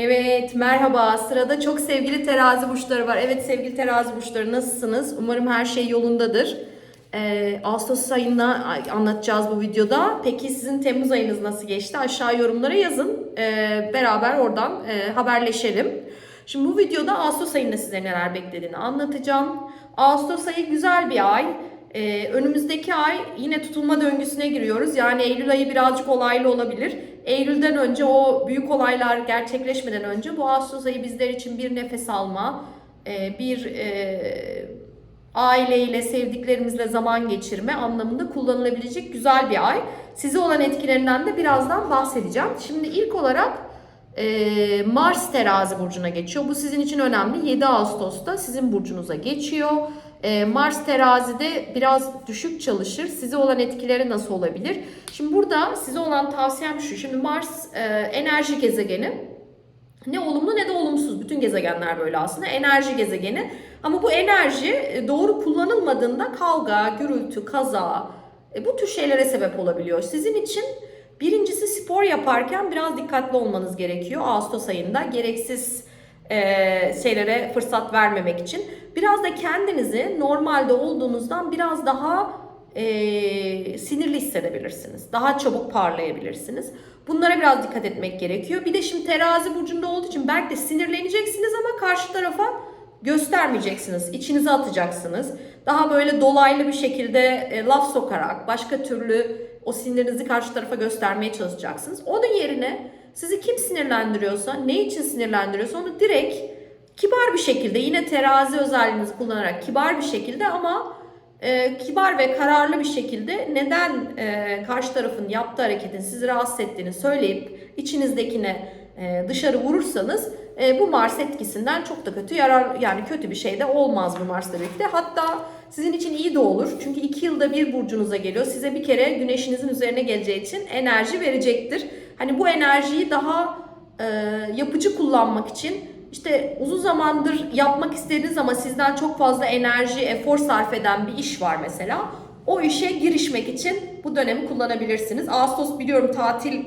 Evet, merhaba. Sırada çok sevgili terazi burçları var. Evet sevgili terazi burçları nasılsınız? Umarım her şey yolundadır. Ee, Ağustos ayını anlatacağız bu videoda. Peki sizin Temmuz ayınız nasıl geçti? Aşağı yorumlara yazın. Ee, beraber oradan e, haberleşelim. Şimdi bu videoda Ağustos ayında size neler beklediğini anlatacağım. Ağustos ayı güzel bir ay. Ee, önümüzdeki ay yine tutulma döngüsüne giriyoruz. Yani Eylül ayı birazcık olaylı olabilir. Eylül'den önce o büyük olaylar gerçekleşmeden önce bu Ağustos ayı bizler için bir nefes alma, e, bir e, aileyle, sevdiklerimizle zaman geçirme anlamında kullanılabilecek güzel bir ay. Size olan etkilerinden de birazdan bahsedeceğim. Şimdi ilk olarak e, Mars terazi burcuna geçiyor. Bu sizin için önemli. 7 Ağustos'ta sizin burcunuza geçiyor. E, Mars terazide biraz düşük çalışır. Size olan etkileri nasıl olabilir? Şimdi burada size olan tavsiyem şu. Şimdi Mars e, enerji gezegeni. Ne olumlu ne de olumsuz. Bütün gezegenler böyle aslında. Enerji gezegeni. Ama bu enerji e, doğru kullanılmadığında kavga, gürültü, kaza e, bu tür şeylere sebep olabiliyor. Sizin için birincisi spor yaparken biraz dikkatli olmanız gerekiyor. Ağustos ayında gereksiz şeylere fırsat vermemek için. Biraz da kendinizi normalde olduğunuzdan biraz daha e, sinirli hissedebilirsiniz. Daha çabuk parlayabilirsiniz. Bunlara biraz dikkat etmek gerekiyor. Bir de şimdi terazi burcunda olduğu için belki de sinirleneceksiniz ama karşı tarafa göstermeyeceksiniz. İçinize atacaksınız. Daha böyle dolaylı bir şekilde e, laf sokarak başka türlü o sinirinizi karşı tarafa göstermeye çalışacaksınız. Onun yerine sizi kim sinirlendiriyorsa, ne için sinirlendiriyorsa onu direkt kibar bir şekilde yine terazi özelliğinizi kullanarak kibar bir şekilde ama e, kibar ve kararlı bir şekilde neden e, karşı tarafın yaptığı hareketin sizi rahatsız ettiğini söyleyip içinizdekine e, dışarı vurursanız e, bu Mars etkisinden çok da kötü yarar yani kötü bir şey de olmaz bu Mars'la birlikte. Hatta sizin için iyi de olur. Çünkü iki yılda bir burcunuza geliyor. Size bir kere güneşinizin üzerine geleceği için enerji verecektir. Hani bu enerjiyi daha e, yapıcı kullanmak için işte uzun zamandır yapmak istediğiniz ama sizden çok fazla enerji, efor sarf eden bir iş var mesela. O işe girişmek için bu dönemi kullanabilirsiniz. Ağustos biliyorum tatil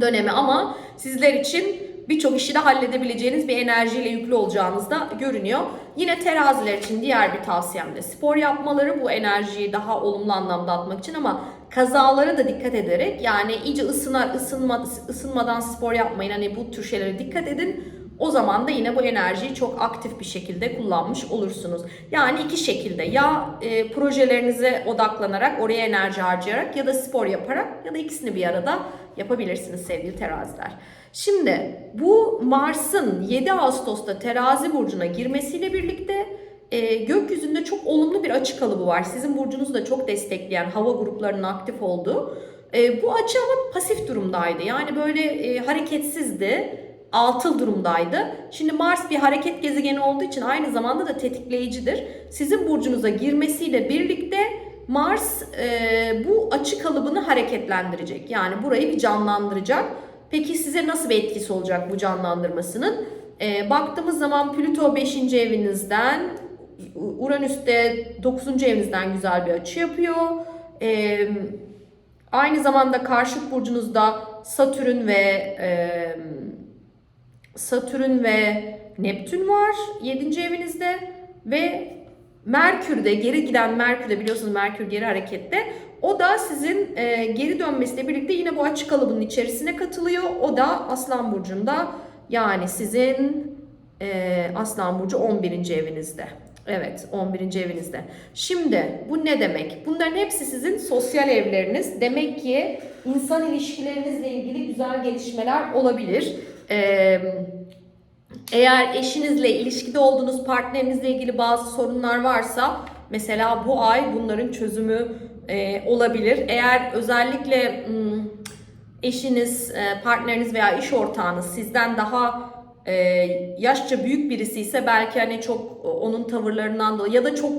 dönemi ama sizler için birçok işi de halledebileceğiniz bir enerjiyle yüklü olacağınız da görünüyor. Yine teraziler için diğer bir tavsiyem de spor yapmaları bu enerjiyi daha olumlu anlamda atmak için ama kazalara da dikkat ederek yani iyice ısınar, ısınma, ısınmadan spor yapmayın. Hani bu tür şeylere dikkat edin. O zaman da yine bu enerjiyi çok aktif bir şekilde kullanmış olursunuz. Yani iki şekilde ya e, projelerinize odaklanarak oraya enerji harcayarak ya da spor yaparak ya da ikisini bir arada yapabilirsiniz sevgili teraziler. Şimdi bu Mars'ın 7 Ağustos'ta terazi burcuna girmesiyle birlikte e, gökyüzünde çok olumlu bir açı kalıbı var. Sizin burcunuzu da çok destekleyen hava gruplarının aktif olduğu. E, bu açı ama pasif durumdaydı. Yani böyle e, hareketsizdi atıl durumdaydı. Şimdi Mars bir hareket gezegeni olduğu için aynı zamanda da tetikleyicidir. Sizin burcunuza girmesiyle birlikte Mars e, bu açı kalıbını hareketlendirecek. Yani burayı bir canlandıracak. Peki size nasıl bir etkisi olacak bu canlandırmasının? E, baktığımız zaman Plüto 5. evinizden, Uranüs'te 9. evinizden güzel bir açı yapıyor. E, aynı zamanda karşıt burcunuzda Satürn ve e, Satürn ve Neptün var 7. evinizde ve Merkür de geri giden Merkür de biliyorsunuz Merkür geri harekette. O da sizin e, geri dönmesiyle birlikte yine bu açık kalıbının içerisine katılıyor. O da Aslan Burcu'nda yani sizin e, Aslan Burcu 11. evinizde. Evet 11. evinizde. Şimdi bu ne demek? Bunların hepsi sizin sosyal evleriniz. Demek ki insan ilişkilerinizle ilgili güzel gelişmeler olabilir. Ee, eğer eşinizle ilişkide olduğunuz partnerinizle ilgili bazı sorunlar varsa mesela bu ay bunların çözümü e, olabilir. Eğer özellikle m, eşiniz, e, partneriniz veya iş ortağınız sizden daha e, yaşça büyük birisi ise belki hani çok onun tavırlarından dolayı ya da çok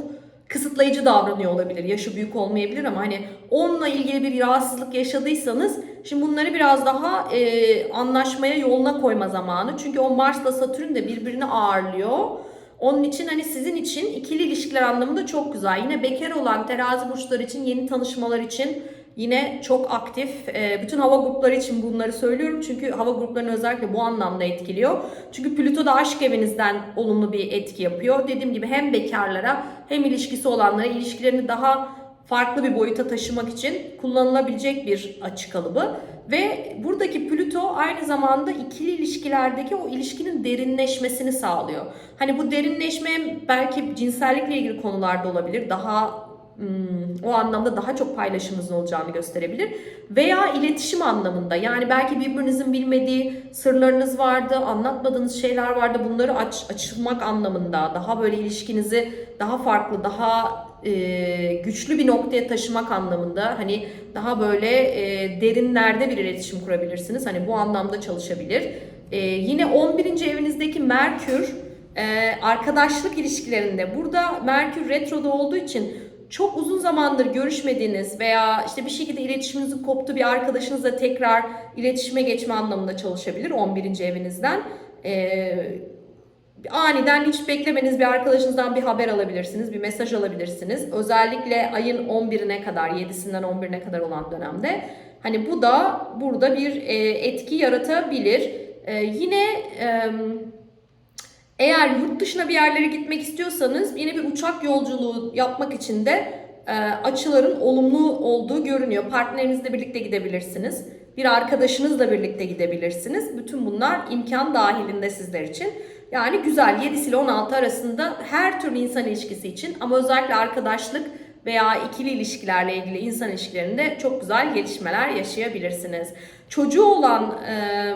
kısıtlayıcı davranıyor olabilir. Yaşı büyük olmayabilir ama hani onunla ilgili bir rahatsızlık yaşadıysanız şimdi bunları biraz daha e, anlaşmaya yoluna koyma zamanı. Çünkü o Mars'la Satürn de birbirini ağırlıyor. Onun için hani sizin için ikili ilişkiler anlamında çok güzel. Yine bekar olan terazi burçları için yeni tanışmalar için yine çok aktif. E, bütün hava grupları için bunları söylüyorum. Çünkü hava gruplarını özellikle bu anlamda etkiliyor. Çünkü Plüto da aşk evinizden olumlu bir etki yapıyor. Dediğim gibi hem bekarlara hem ilişkisi olanlara ilişkilerini daha farklı bir boyuta taşımak için kullanılabilecek bir açı kalıbı. Ve buradaki Plüto aynı zamanda ikili ilişkilerdeki o ilişkinin derinleşmesini sağlıyor. Hani bu derinleşme belki cinsellikle ilgili konularda olabilir. Daha o anlamda daha çok paylaşımınızın olacağını gösterebilir. Veya iletişim anlamında yani belki birbirinizin bilmediği sırlarınız vardı, anlatmadığınız şeyler vardı. Bunları aç, açılmak anlamında daha böyle ilişkinizi daha farklı, daha e, güçlü bir noktaya taşımak anlamında hani daha böyle e, derinlerde bir iletişim kurabilirsiniz. Hani bu anlamda çalışabilir. E, yine 11. evinizdeki Merkür e, arkadaşlık ilişkilerinde burada Merkür retroda olduğu için çok uzun zamandır görüşmediğiniz veya işte bir şekilde iletişiminizin koptuğu bir arkadaşınızla tekrar iletişime geçme anlamında çalışabilir 11. evinizden. Ee, aniden hiç beklemeniz bir arkadaşınızdan bir haber alabilirsiniz, bir mesaj alabilirsiniz. Özellikle ayın 11'ine kadar, 7'sinden 11'ine kadar olan dönemde. Hani bu da burada bir e, etki yaratabilir. E, yine e, eğer yurt dışına bir yerlere gitmek istiyorsanız yine bir uçak yolculuğu yapmak için de e, açıların olumlu olduğu görünüyor. Partnerinizle birlikte gidebilirsiniz. Bir arkadaşınızla birlikte gidebilirsiniz. Bütün bunlar imkan dahilinde sizler için. Yani güzel 7 ile 16 arasında her türlü insan ilişkisi için ama özellikle arkadaşlık veya ikili ilişkilerle ilgili insan ilişkilerinde çok güzel gelişmeler yaşayabilirsiniz. Çocuğu olan e,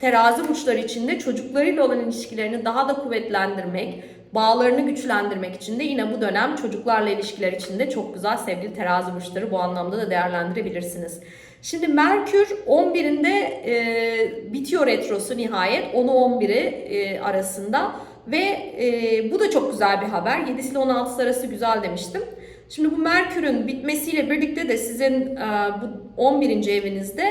terazi burçları içinde çocuklarıyla olan ilişkilerini daha da kuvvetlendirmek, bağlarını güçlendirmek için de yine bu dönem çocuklarla ilişkiler içinde çok güzel sevgili terazi burçları bu anlamda da değerlendirebilirsiniz. Şimdi Merkür 11'inde e, bitiyor retrosu nihayet. 10'u 11'i e, arasında. Ve e, bu da çok güzel bir haber. 7 ile 16 arası güzel demiştim. Şimdi bu Merkür'ün bitmesiyle birlikte de sizin e, bu 11. evinizde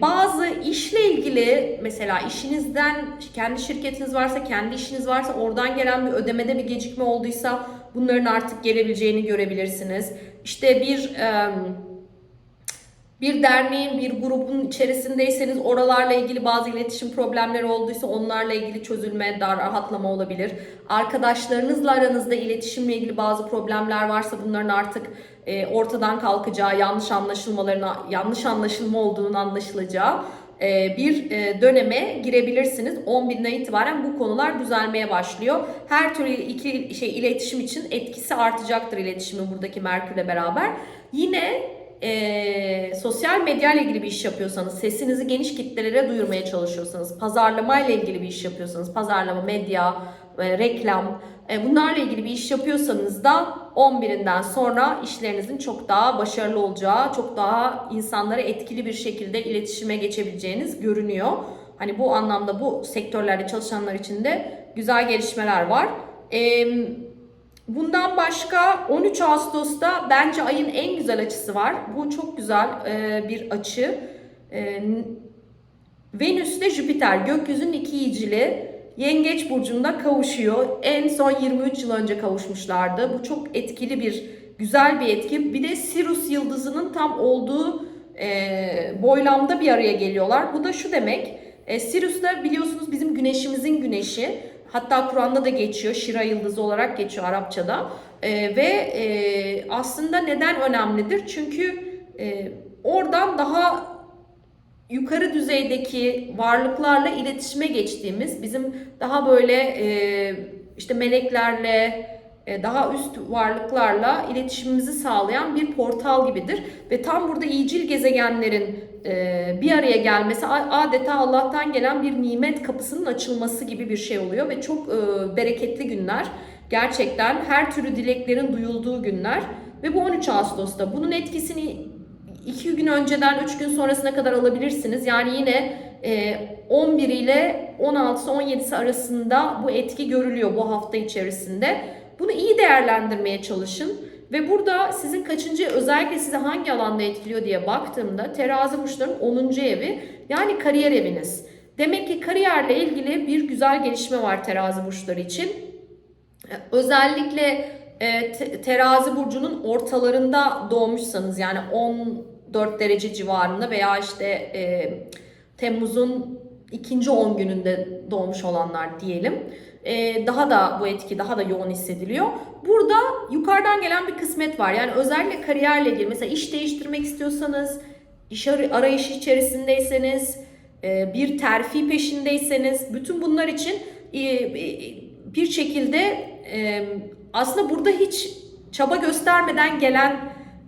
bazı işle ilgili mesela işinizden kendi şirketiniz varsa kendi işiniz varsa oradan gelen bir ödemede bir gecikme olduysa bunların artık gelebileceğini görebilirsiniz. İşte bir bir derneğin, bir grubun içerisindeyseniz oralarla ilgili bazı iletişim problemleri olduysa onlarla ilgili çözülme, daha rahatlama olabilir. Arkadaşlarınızla aranızda iletişimle ilgili bazı problemler varsa bunların artık e, ortadan kalkacağı, yanlış anlaşılmalarına, yanlış anlaşılma olduğunun anlaşılacağı e, bir e, döneme girebilirsiniz. 11'den itibaren bu konular düzelmeye başlıyor. Her türlü iki şey iletişim için etkisi artacaktır iletişimin buradaki Merkür'le beraber. Yine e, sosyal medya ile ilgili bir iş yapıyorsanız, sesinizi geniş kitlelere duyurmaya çalışıyorsanız, pazarlama ile ilgili bir iş yapıyorsanız, pazarlama, medya, e, reklam, e, bunlarla ilgili bir iş yapıyorsanız da 11'inden sonra işlerinizin çok daha başarılı olacağı, çok daha insanlara etkili bir şekilde iletişime geçebileceğiniz görünüyor. Hani bu anlamda bu sektörlerde çalışanlar için de güzel gelişmeler var. Eee Bundan başka 13 Ağustos'ta bence ayın en güzel açısı var. Bu çok güzel e, bir açı. E, Venüs ile Jüpiter gökyüzünün iki iyicili Yengeç burcunda kavuşuyor. En son 23 yıl önce kavuşmuşlardı. Bu çok etkili bir güzel bir etki. Bir de Sirius yıldızının tam olduğu e, boylamda bir araya geliyorlar. Bu da şu demek. E, Sirius da biliyorsunuz bizim güneşimizin güneşi. Hatta Kur'an'da da geçiyor. Şira yıldızı olarak geçiyor Arapçada. E, ve e, aslında neden önemlidir? Çünkü e, oradan daha yukarı düzeydeki varlıklarla iletişime geçtiğimiz, bizim daha böyle e, işte meleklerle, daha üst varlıklarla iletişimimizi sağlayan bir portal gibidir. Ve tam burada iyicil gezegenlerin e, bir araya gelmesi adeta Allah'tan gelen bir nimet kapısının açılması gibi bir şey oluyor ve çok e, bereketli günler. Gerçekten her türlü dileklerin duyulduğu günler ve bu 13 Ağustos'ta bunun etkisini 2 gün önceden 3 gün sonrasına kadar alabilirsiniz. Yani yine 11 ile 16'sı 17'si arasında bu etki görülüyor bu hafta içerisinde. Bunu iyi değerlendirmeye çalışın. Ve burada sizin kaçıncı özellikle size hangi alanda etkiliyor diye baktığımda terazi burçlarının 10. evi yani kariyer eviniz. Demek ki kariyerle ilgili bir güzel gelişme var terazi burçları için. Özellikle e, te- terazi burcunun ortalarında doğmuşsanız yani 14 derece civarında veya işte e, Temmuz'un ikinci 10 gününde doğmuş olanlar diyelim. E, daha da bu etki daha da yoğun hissediliyor. Burada yukarıdan gelen bir kısmet var. Yani özellikle kariyerle ilgili mesela iş değiştirmek istiyorsanız, iş ar- arayışı içerisindeyseniz, e, bir terfi peşindeyseniz bütün bunlar için e, e, bir şekilde aslında burada hiç çaba göstermeden gelen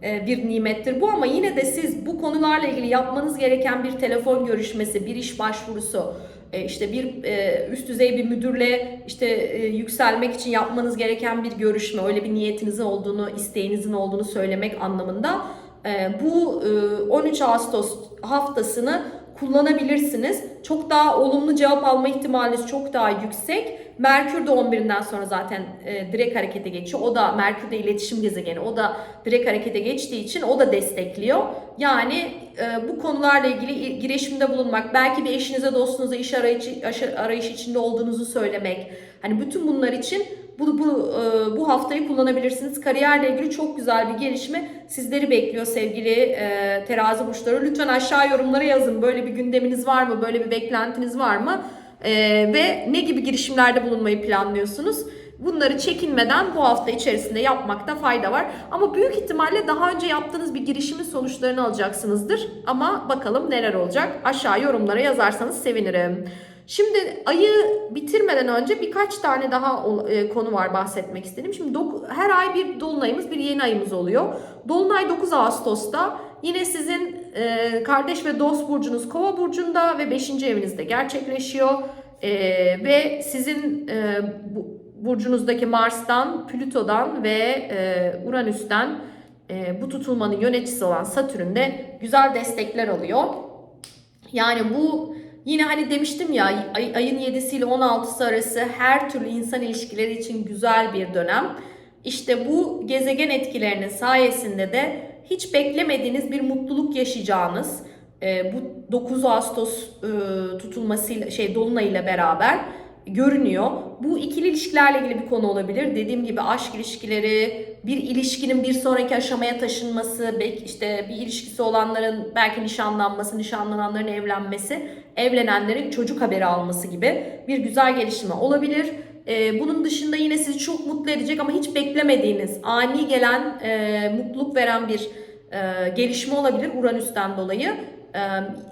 bir nimettir bu ama yine de siz bu konularla ilgili yapmanız gereken bir telefon görüşmesi, bir iş başvurusu, işte bir e, üst düzey bir müdürle işte e, yükselmek için yapmanız gereken bir görüşme, öyle bir niyetinizin olduğunu, isteğinizin olduğunu söylemek anlamında e, bu e, 13 Ağustos haftasını kullanabilirsiniz. Çok daha olumlu cevap alma ihtimaliniz çok daha yüksek. Merkür de 11'inden sonra zaten e, direkt harekete geçiyor. O da Merkür de iletişim gezegeni. O da direkt harekete geçtiği için o da destekliyor. Yani e, bu konularla ilgili girişimde bulunmak, belki bir eşinize, dostunuza iş arayışı, arayış içinde olduğunuzu söylemek. Hani bütün bunlar için bu, bu, e, bu haftayı kullanabilirsiniz. Kariyerle ilgili çok güzel bir gelişme sizleri bekliyor sevgili e, terazi burçları. Lütfen aşağı yorumlara yazın. Böyle bir gündeminiz var mı? Böyle bir beklentiniz var mı? E, ve ne gibi girişimlerde bulunmayı planlıyorsunuz? Bunları çekinmeden bu hafta içerisinde yapmakta fayda var. Ama büyük ihtimalle daha önce yaptığınız bir girişimin sonuçlarını alacaksınızdır. Ama bakalım neler olacak? Aşağı yorumlara yazarsanız sevinirim. Şimdi ayı bitirmeden önce birkaç tane daha e, konu var bahsetmek istedim. Şimdi her ay bir dolunayımız, bir yeni ayımız oluyor. Dolunay 9 Ağustos'ta yine sizin e, kardeş ve dost burcunuz Kova burcunda ve 5. evinizde gerçekleşiyor. E, ve sizin e, bu, burcunuzdaki Mars'tan, Plüto'dan ve e, Uranüs'ten e, bu tutulmanın yöneticisi olan Satürn'de güzel destekler alıyor. Yani bu yine hani demiştim ya ay- ayın 7'si ile 16'sı arası her türlü insan ilişkileri için güzel bir dönem. İşte bu gezegen etkilerinin sayesinde de hiç beklemediğiniz bir mutluluk yaşayacağınız e, bu 9 Ağustos e, tutulmasıyla şey dolunayıyla beraber görünüyor. Bu ikili ilişkilerle ilgili bir konu olabilir. Dediğim gibi aşk ilişkileri, bir ilişkinin bir sonraki aşamaya taşınması, belki işte bir ilişkisi olanların belki nişanlanması, nişanlananların evlenmesi, evlenenlerin çocuk haberi alması gibi bir güzel gelişme olabilir. Ee, bunun dışında yine sizi çok mutlu edecek ama hiç beklemediğiniz, ani gelen, e, mutluluk veren bir e, gelişme olabilir Uranüs'ten dolayı. Ee,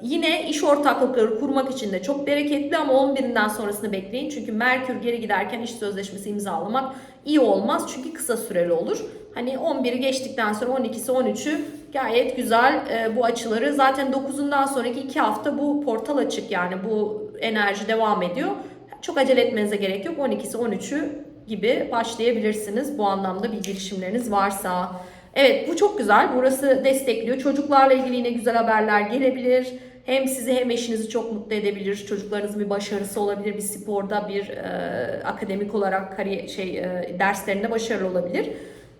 yine iş ortaklıkları kurmak için de çok bereketli ama 11'inden sonrasını bekleyin. Çünkü Merkür geri giderken iş sözleşmesi imzalamak iyi olmaz. Çünkü kısa süreli olur. Hani 11'i geçtikten sonra 12'si 13'ü gayet güzel e, bu açıları. Zaten 9'undan sonraki 2 hafta bu portal açık yani bu enerji devam ediyor. Çok acele etmenize gerek yok. 12'si 13'ü gibi başlayabilirsiniz bu anlamda bir girişimleriniz varsa. Evet bu çok güzel. Burası destekliyor. Çocuklarla ilgili yine güzel haberler gelebilir. Hem sizi hem eşinizi çok mutlu edebilir. Çocuklarınızın bir başarısı olabilir. Bir sporda, bir e, akademik olarak kariyer, şey e, derslerinde başarılı olabilir.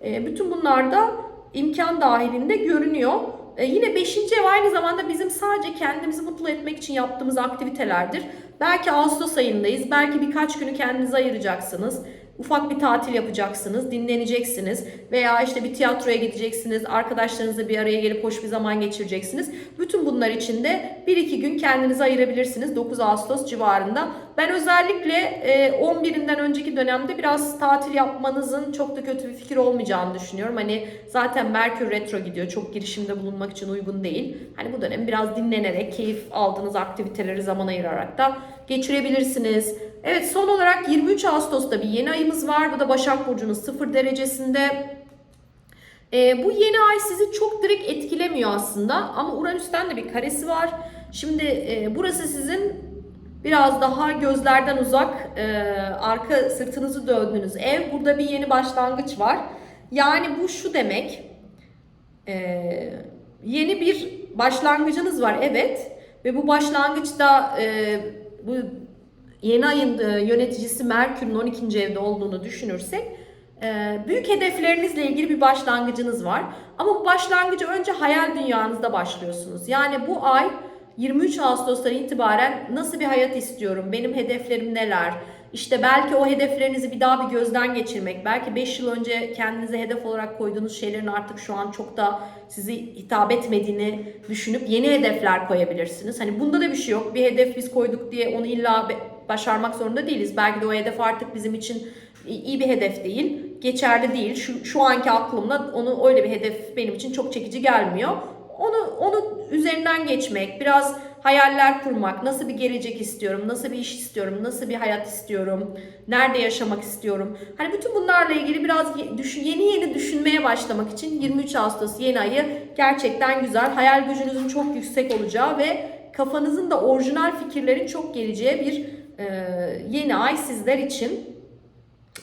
E, bütün bunlar da imkan dahilinde görünüyor. E, yine 5. ev aynı zamanda bizim sadece kendimizi mutlu etmek için yaptığımız aktivitelerdir. Belki Ağustos ayındayız. Belki birkaç günü kendinize ayıracaksınız. Ufak bir tatil yapacaksınız, dinleneceksiniz veya işte bir tiyatroya gideceksiniz, arkadaşlarınızla bir araya gelip hoş bir zaman geçireceksiniz. Bütün bunlar için de 1-2 gün kendinize ayırabilirsiniz 9 Ağustos civarında. Ben özellikle e, 11'inden önceki dönemde biraz tatil yapmanızın çok da kötü bir fikir olmayacağını düşünüyorum. Hani zaten Merkür retro gidiyor. Çok girişimde bulunmak için uygun değil. Hani bu dönem biraz dinlenerek, keyif aldığınız aktiviteleri zaman ayırarak da geçirebilirsiniz. Evet son olarak 23 Ağustos'ta bir yeni ayımız var. Bu da Başak Burcu'nun 0 derecesinde. Ee, bu yeni ay sizi çok direkt etkilemiyor aslında ama Uranüs'ten de bir karesi var. Şimdi e, burası sizin biraz daha gözlerden uzak, e, arka sırtınızı döndüğünüz ev. Burada bir yeni başlangıç var. Yani bu şu demek, e, yeni bir başlangıcınız var evet ve bu başlangıçta e, bu yeni ayın e, yöneticisi Merkür'ün 12. evde olduğunu düşünürsek e, büyük hedeflerinizle ilgili bir başlangıcınız var. Ama bu başlangıcı önce hayal dünyanızda başlıyorsunuz. Yani bu ay 23 Ağustos'tan itibaren nasıl bir hayat istiyorum, benim hedeflerim neler, İşte belki o hedeflerinizi bir daha bir gözden geçirmek. Belki 5 yıl önce kendinize hedef olarak koyduğunuz şeylerin artık şu an çok da sizi hitap etmediğini düşünüp yeni hedefler koyabilirsiniz. Hani bunda da bir şey yok. Bir hedef biz koyduk diye onu illa başarmak zorunda değiliz. Belki de o hedef artık bizim için iyi bir hedef değil. Geçerli değil. Şu, şu anki aklımla onu öyle bir hedef benim için çok çekici gelmiyor. Onu onu üzerinden geçmek, biraz hayaller kurmak, nasıl bir gelecek istiyorum, nasıl bir iş istiyorum, nasıl bir hayat istiyorum, nerede yaşamak istiyorum. Hani bütün bunlarla ilgili biraz düşün, yeni yeni düşünmeye başlamak için 23 Ağustos yeni ayı gerçekten güzel. Hayal gücünüzün çok yüksek olacağı ve kafanızın da orijinal fikirlerin çok geleceği bir e, yeni ay sizler için.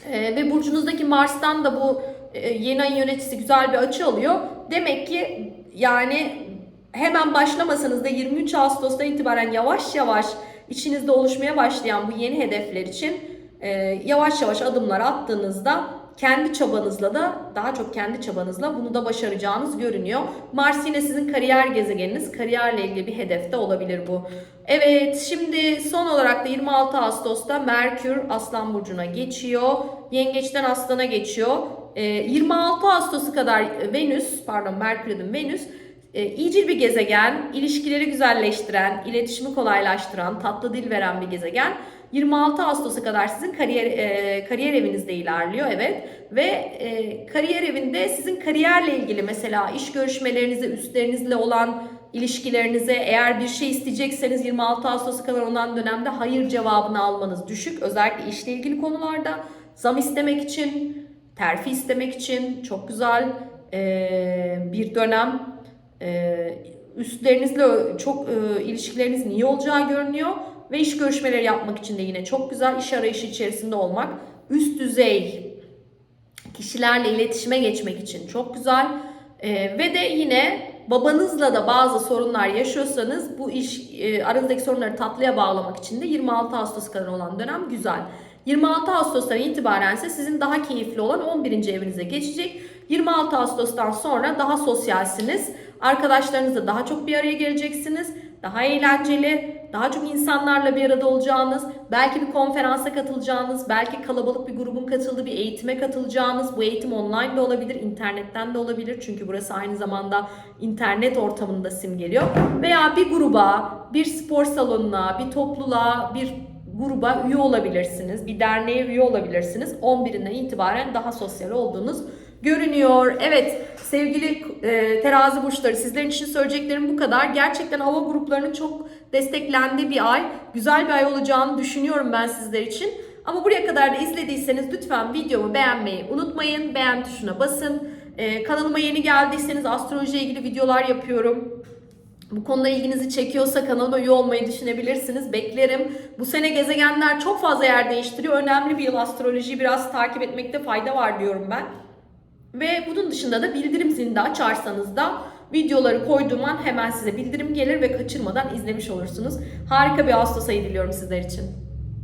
Ee, ve burcunuzdaki Mars'tan da bu e, yeni ayın yöneticisi güzel bir açı alıyor. Demek ki yani hemen başlamasanız da 23 Ağustos'tan itibaren yavaş yavaş içinizde oluşmaya başlayan bu yeni hedefler için e, yavaş yavaş adımlar attığınızda kendi çabanızla da daha çok kendi çabanızla bunu da başaracağınız görünüyor. Mars yine sizin kariyer gezegeniniz. Kariyerle ilgili bir hedef de olabilir bu. Evet şimdi son olarak da 26 Ağustos'ta Merkür Aslan Burcu'na geçiyor. Yengeçten Aslan'a geçiyor. Ee, 26 Ağustos'u kadar Venüs, pardon Merkür dedim Venüs, e, iyicil bir gezegen, ilişkileri güzelleştiren, iletişimi kolaylaştıran, tatlı dil veren bir gezegen. 26 Ağustos'a kadar sizin kariyer e, kariyer evinizde ilerliyor evet. Ve e, kariyer evinde sizin kariyerle ilgili mesela iş görüşmelerinize üstlerinizle olan ilişkilerinize eğer bir şey isteyecekseniz 26 Ağustos'a kadar olan dönemde hayır cevabını almanız düşük. Özellikle işle ilgili konularda. Zam istemek için terfi istemek için çok güzel e, bir dönem. E, üstlerinizle çok e, ilişkilerinizin iyi olacağı görünüyor ve iş görüşmeleri yapmak için de yine çok güzel iş arayışı içerisinde olmak üst düzey kişilerle iletişime geçmek için çok güzel Ee, ve de yine babanızla da bazı sorunlar yaşıyorsanız bu iş e, aranızdaki sorunları tatlıya bağlamak için de 26 Ağustos kadar olan dönem güzel. 26 Ağustos'tan itibaren ise sizin daha keyifli olan 11. evinize geçecek. 26 Ağustos'tan sonra daha sosyalsiniz. Arkadaşlarınızla daha çok bir araya geleceksiniz. Daha eğlenceli, daha çok insanlarla bir arada olacağınız, belki bir konferansa katılacağınız, belki kalabalık bir grubun katıldığı bir eğitime katılacağınız. Bu eğitim online de olabilir, internetten de olabilir. Çünkü burası aynı zamanda internet ortamında simgeliyor. Veya bir gruba, bir spor salonuna, bir topluluğa, bir gruba üye olabilirsiniz. Bir derneğe üye olabilirsiniz. 11'inden itibaren daha sosyal olduğunuz görünüyor. Evet sevgili e, terazi burçları sizlerin için söyleyeceklerim bu kadar. Gerçekten hava gruplarının çok desteklendiği bir ay. Güzel bir ay olacağını düşünüyorum ben sizler için. Ama buraya kadar da izlediyseniz lütfen videomu beğenmeyi unutmayın. Beğen tuşuna basın. E, kanalıma yeni geldiyseniz astrolojiyle ilgili videolar yapıyorum. Bu konuda ilginizi çekiyorsa kanalıma üye olmayı düşünebilirsiniz. Beklerim. Bu sene gezegenler çok fazla yer değiştiriyor. Önemli bir yıl astrolojiyi biraz takip etmekte fayda var diyorum ben. Ve bunun dışında da bildirim zilini açarsanız da videoları koyduğum an hemen size bildirim gelir ve kaçırmadan izlemiş olursunuz. Harika bir Ağustos ayı diliyorum sizler için.